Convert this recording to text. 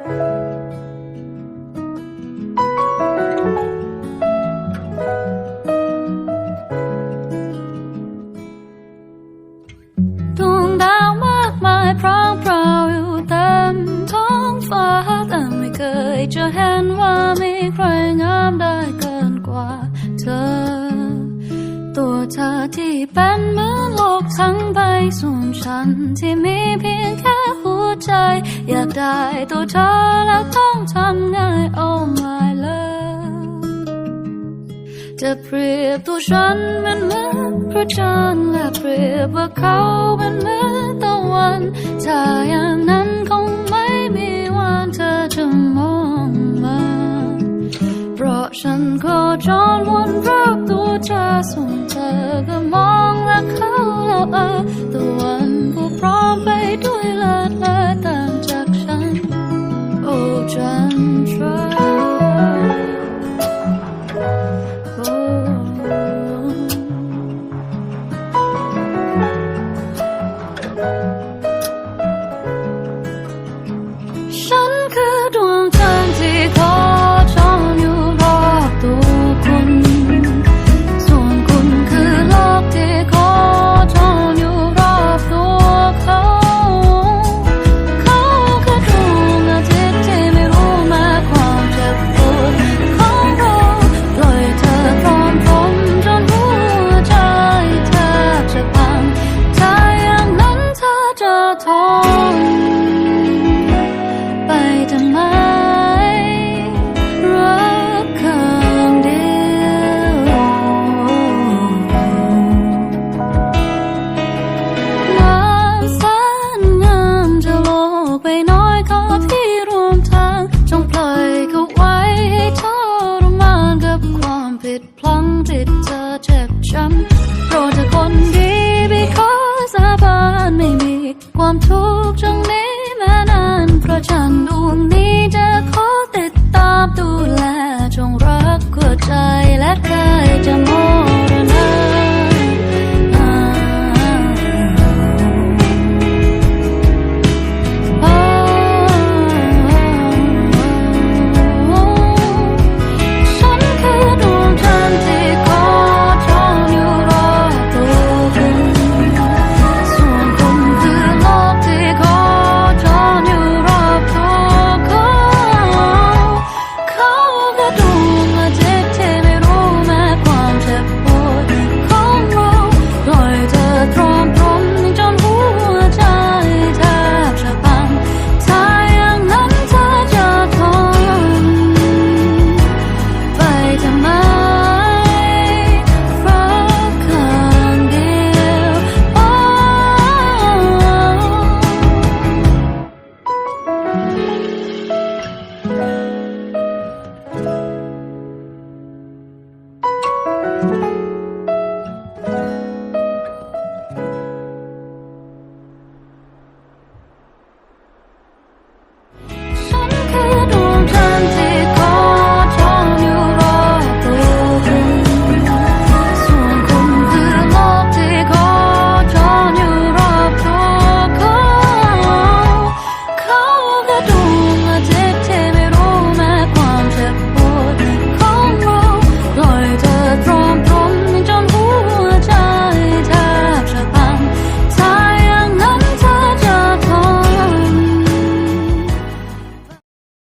ดวงดาวมากมายพร้อมเพราอยู่เต็มท้องฟ้าแต่ไม่เคยจะเห็นว่ามีใคร ตัวเธอที่เป็นเหมือนโลกทั้งใบส่วนฉันที่มีเพียงแค่หัวใจ อยากได้ตัวเธอแล้วต้องทำไง Oh my love จะเปรียบตัวฉันมันเหมือนพระจันทร์และเปรียบว่าเขาเป็นเหมือนตะวันถ้าอย่างนั้นคงไม่มีวันเธอจะมองมา เพราะฉันก็จรวนรอบตัว เธอส่วนเธอก็มองและเขาแล้วเออตะวันก็พร้อมไปด้วยเลิศเลอต่างจากฉัน โอ้จันทราฉัน Yeah.